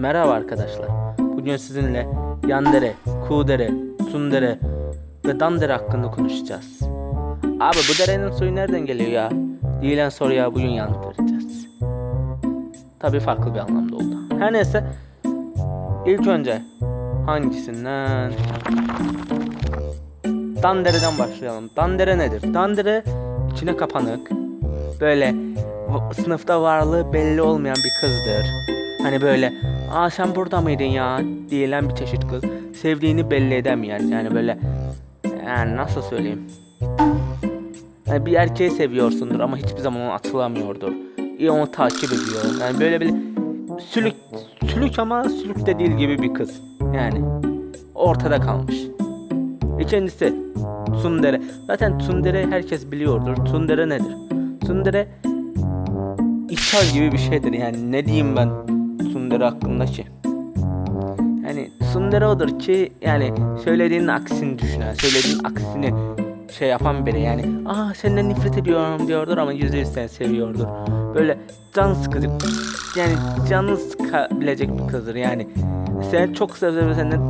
Merhaba arkadaşlar. Bugün sizinle Yandere, Kudere, Sundere ve Dandere hakkında konuşacağız. Abi bu derenin suyu nereden geliyor ya? Diyilen soruya bugün yanıt vereceğiz. Tabi farklı bir anlamda oldu. Her neyse ilk önce hangisinden? Dandere'den başlayalım. Dandere nedir? Dandere içine kapanık, böyle sınıfta varlığı belli olmayan bir kızdır. Hani böyle aa sen burada mıydın ya diyen bir çeşit kız. Sevdiğini belli edemeyen yani böyle yani nasıl söyleyeyim. Yani bir erkeği seviyorsundur ama hiçbir zaman ona atılamıyordur. İyi onu takip ediyor. Yani böyle bir sülük sülük ama sülük de değil gibi bir kız. Yani ortada kalmış. İkincisi Tsundere. Zaten Tsundere herkes biliyordur. Tsundere nedir? Tsundere ishal gibi bir şeydir yani ne diyeyim ben Tsundere hakkında ki. Yani Tsundere odur ki yani söylediğinin aksini düşünen, söylediğinin aksini şey yapan biri yani aa senden nefret ediyorum diyordur ama yüzde yüz seni seviyordur. Böyle can sıkıcı yani canı sıkabilecek bir kızdır yani. Seni çok seviyorum senden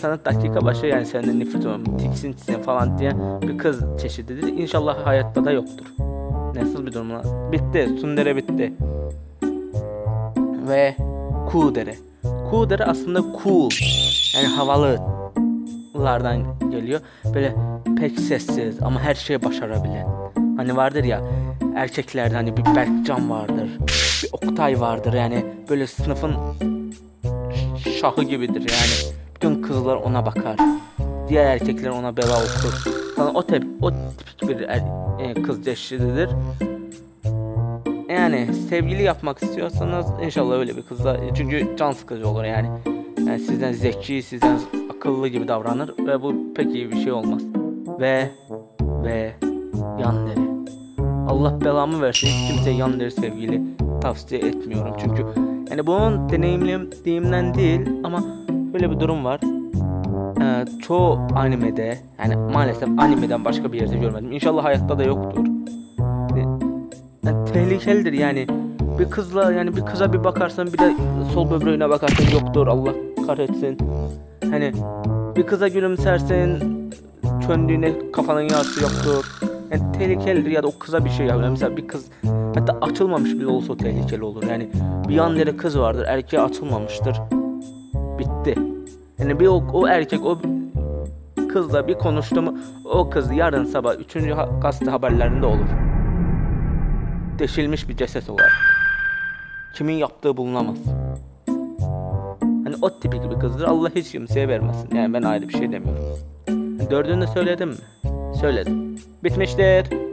sana dakika başı yani senden nefret ediyorum tiksintisin falan diye bir kız çeşididir. İnşallah hayatta da yoktur. Nasıl bir durum lan? Bitti. Sundere bitti. Ve Kudere. Kudere aslında cool. Yani havalılardan geliyor. Böyle pek sessiz ama her şeyi başarabilen. Hani vardır ya erkeklerde hani bir Berkcan vardır. Bir Oktay vardır yani böyle sınıfın şahı gibidir yani. Bütün kızlar ona bakar. Diğer erkekler ona bela okur. Falan o tip o tipik bir er, e, kız çeşididir. Yani sevgili yapmak istiyorsanız inşallah öyle bir kızla çünkü can sıkıcı olur yani. yani sizden zeki, sizden akıllı gibi davranır ve bu pek iyi bir şey olmaz. Ve ve Yandere. Allah belamı versin hiç kimseye Yandere sevgili tavsiye etmiyorum çünkü yani bunun deneyimlediğimden değil ama böyle bir durum var. Ee, çoğu animede yani maalesef animeden başka bir yerde görmedim. İnşallah hayatta da yoktur. Yani tehlikelidir yani. Bir kızla yani bir kıza bir bakarsan bir de sol böbreğine bakarsan yoktur Allah kahretsin. Hani bir kıza gülümsersin çöndüğüne kafanın yarısı yoktur. Yani tehlikelidir ya da o kıza bir şey yapıyor. Mesela bir kız hatta açılmamış bile olsa tehlikeli olur. Yani bir yandere kız vardır erkeğe açılmamıştır. Bitti. Yani bir o, o erkek o kızla bir konuştu mu o kız yarın sabah 3. Ha- gazete haberlerinde olur deşilmiş bir ceset olarak. Kimin yaptığı bulunamaz. Hani o tipik bir kızdır. Allah hiç kimseye vermesin. Yani ben ayrı bir şey demiyorum. Yani dördünü söyledim mi? Söyledim. Bitmiştir.